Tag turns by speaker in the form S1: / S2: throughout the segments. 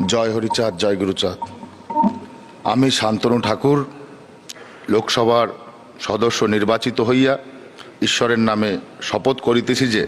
S1: জয় হরিচাঁদ জয় গুরুচাঁদ আমি শান্তনু ঠাকুর, লোকসভার সদস্য নির্বাচিত হইয়া ঈশ্বরের নামে শপথ করিতেছি যে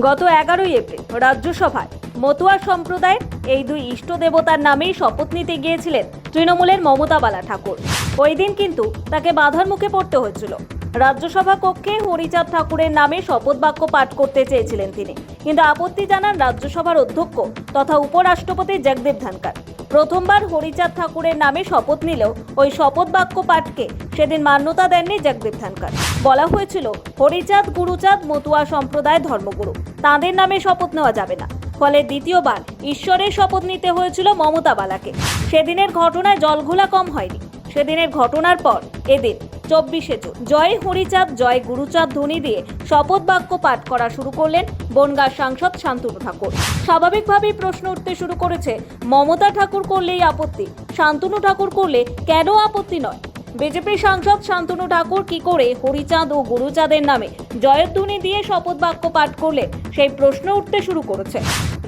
S2: গত এগারোই এপ্রিল রাজ্যসভায় মতুয়া সম্প্রদায়ের এই দুই ইষ্ট দেবতার নামেই শপথ নিতে গিয়েছিলেন তৃণমূলের মমতা বালা ঠাকুর। ওই দিন কিন্তু তাকে বাধার মুখে পড়তে হয়েছিল। রাজ্যসভা কক্ষে হরিচাঁদ ঠাকুরের নামে শপথ বাক্য পাঠ করতে চেয়েছিলেন তিনি। কিন্তু আপত্তি জানান রাজ্যসভার অধ্যক্ষ তথা উপরাষ্ট্রপতি জগদীপ ধনকর প্রথমবার হরিচাঁদ ঠাকুরের নামে শপথ নিলেও ওই শপথ বাক্য পাঠকে সেদিন মান্যতা দেননি জগদীপ ধনকর বলা হয়েছিল, হরিচাঁদ, গুরুচাঁদ, মতুয়া সম্প্রদায় ধর্মগুরু। তাঁদের নামে শপথ নেওয়া যাবে না। ফলে দ্বিতীয়বার ঈশ্বরের শপথ নিতে হয়েছিল মমতা বালাকে। সেদিনের ঘটনায় জলঘোলা কম হয়নি। সেদিনের ঘটনার পর এদিন চব্বিশে জুন জয় হরিচাঁদ, জয় গুরুচাঁদ ধ্বনি দিয়ে শপথ বাক্য পাঠ করা শুরু করলেন বনগাঁ সাংসদ শান্তনু ঠাকুর। স্বাভাবিকভাবেই প্রশ্ন উঠতে শুরু করেছে, মমতা ঠাকুর করলেই আপত্তি, শান্তনু ঠাকুর করলে কেন আপত্তি নয়? বিজেপি সাংসদ শান্তনু ঠাকুর কি করে হরিচাঁদ ও গুরুচাঁদের নামে জয়ধ্বনি দিয়ে শপথ বাক্য পাঠ করলে সেই প্রশ্ন উঠতে শুরু করেছে।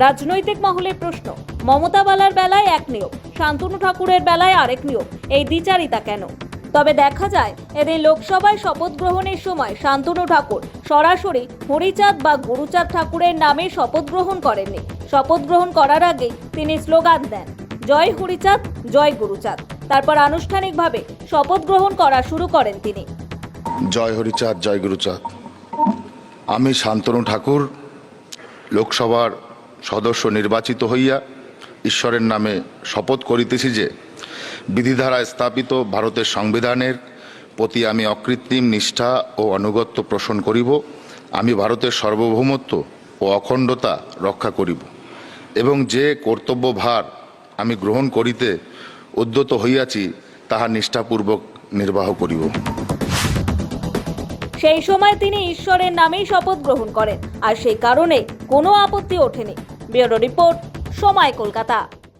S2: রাজনৈতিক মহলের প্রশ্ন, মমতা বালার বেলায় এক নিয়ম শান্তনু ঠাকুরের বেলায় আরেক নিয়ম এই দ্বিচারিতা কেন? তবে দেখা যায়, এদিন লোকসভায় শপথ গ্রহণের সময় শান্তনু ঠাকুর সরাসরি হরিচাঁদ বা গুরুচাঁদ ঠাকুরের নামে শপথ গ্রহণ করেননি। শপথ গ্রহণ করার আগে তিনি স্লোগান দেন, জয় হরিচাঁদ, জয় গুরুচাঁদ। তারপর আনুষ্ঠানিকভাবে শপথ গ্রহণ করা শুরু করেন তিনি।
S1: জয় হরিচাঁদ, জয় গুরুচাঁদ। আমি শান্তনু ঠাকুর, লোকসভার সদস্য নির্বাচিত হইয়া ঈশ্বরের নামে শপথ করিতেছি যে, বিধিধারা স্থাপিত ভারতের সংবিধানের প্রতি আমি অকৃত্রিম নিষ্ঠা ও অনুগত্য পোষণ করিব, আমি ভারতের সার্বভৌমত্ব ও অখণ্ডতা রক্ষা করিব। এবং যে কর্তব্য ভার আমি গ্রহণ করিতে উদ্যত হইয়াছি, তাহা নিষ্ঠাপূর্বক নির্বাহ করিব।
S2: সেই সময় তিনি ঈশ্বরের নামেই শপথ গ্রহণ করেন, আর সেই কারণে কোনো আপত্তি ওঠেনি। ব্যুরো রিপোর্ট, সময় কলকাতা।